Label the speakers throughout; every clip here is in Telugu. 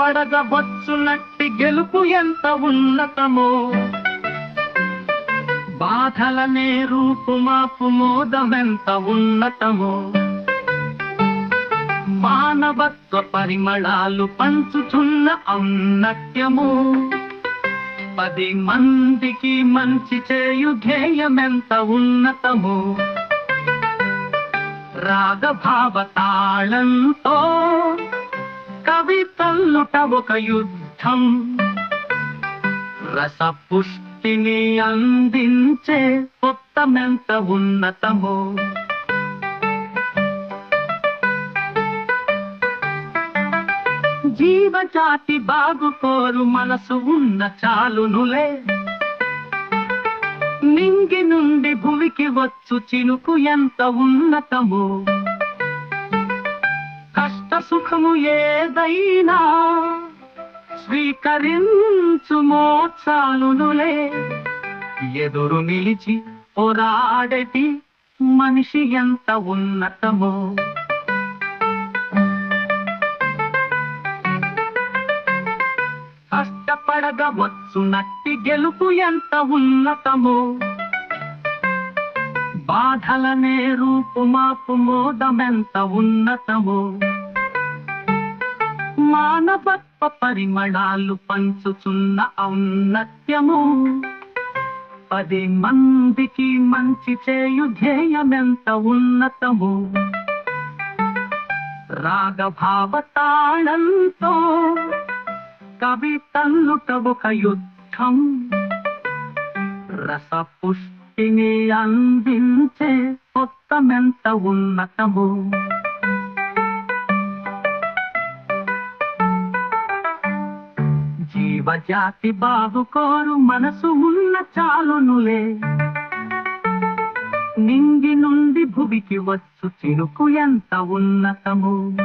Speaker 1: పడగవచ్చునట్టి గెలుపు ఎంత ఉన్నతమో. బాధలనే రూపుమాపు మోదమెంత ఉన్నతమో. మానవత్వ పరిమళాలు పంచుచున్న ఔన్నత్యము. పది మందికి మంచి చేయు ధ్యేయమెంత ఉన్నతము. రాగభావ తాళంతో కవితల్లుట ఒక యుద్ధం. రస పుష్టిని అందించే ఉత్తమెంత ఉన్నతమో? జీవజాతి బాగుకోరు మనసు ఉన్న చాలునులే. నింగి నుండి భువికి వచ్చు చినుకు ఎంత ఉన్నతము? సుఖము ఏదైనా స్వీకరించు మోచాలునులే ఎదురు నిలిచి పోరాడటి మనిషి ఎంత ఉన్నతమో. కష్టపడగవచ్చు నట్టి గెలుపు ఎంత ఉన్నతమో. బాధలనే రూపుమాపు మోదమెంత ఉన్నతమో. మానవత్వ పరిమళాలు పంచుచున్న ఔన్నత్యము. పది మందికి మంచి చేయు ధ్యేయమెంత ఉన్నతము. రాగభావతాళంతో కవి కవితల్లుట యుద్ధం. రసపుష్టిని అందించే అందించే కొత్తమెంత ఉన్నతము. జీవజాతి బాగుకోరు మనసు ఉన్న చాలునులే. నింగి నుండి భువికి వచ్చు చినుకు ఎంత ఉన్నతము?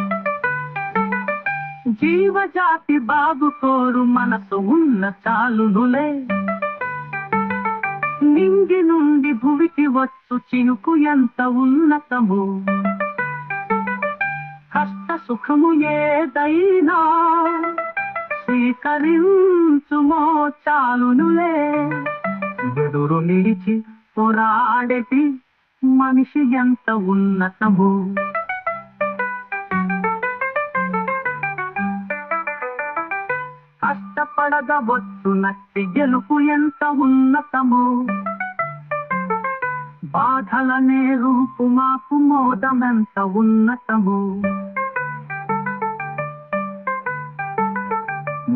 Speaker 1: జీవజాతి బాగుకోరు మనసు ఉన్న చాలునులే. నింగి నుండి భువికి వచ్చు చినుకు ఎంత ఉన్నతము? కష్ట సుఖము ఏదైనా స్వీకరించుమో చాలునులే. ఎదురు నిలిచి పోరాడేటి మనిషి ఎంత ఉన్నతము. కష్టపడగవచ్చు నట్టి గెలుపు ఎంత ఉన్నతము. బాధల నేరు మాపు మోదమెంత ఉన్నతము.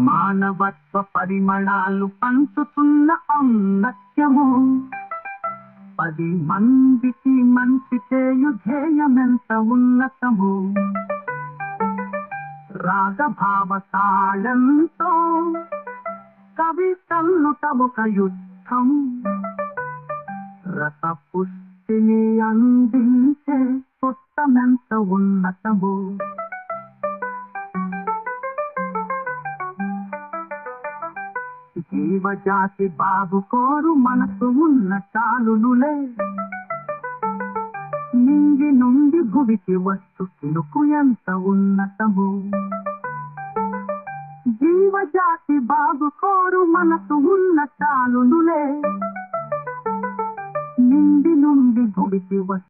Speaker 1: మానవత్వ పరిమళాలు పంచుతున్న ఔన్నత్యము. పది మందికి మంచి చేయు ధ్యేయమెంత ఉన్నతము. రాగభావ తాళంతో కవితల్లుట ఒక యుద్ధం. రస పుష్టిని అందించే పుస్తమెంత ఉన్నతము. జీవజాతి బాబు కోరు మనసు ఉన్న చాలునులే. నింగి నుండి గుడికి వస్తు చినుకు ఎంత ఉన్నతము? జీవజాతి బాబు కోరు మనసు ఉన్న చాలునులే. నిండి నుండి గుడికి వస్తు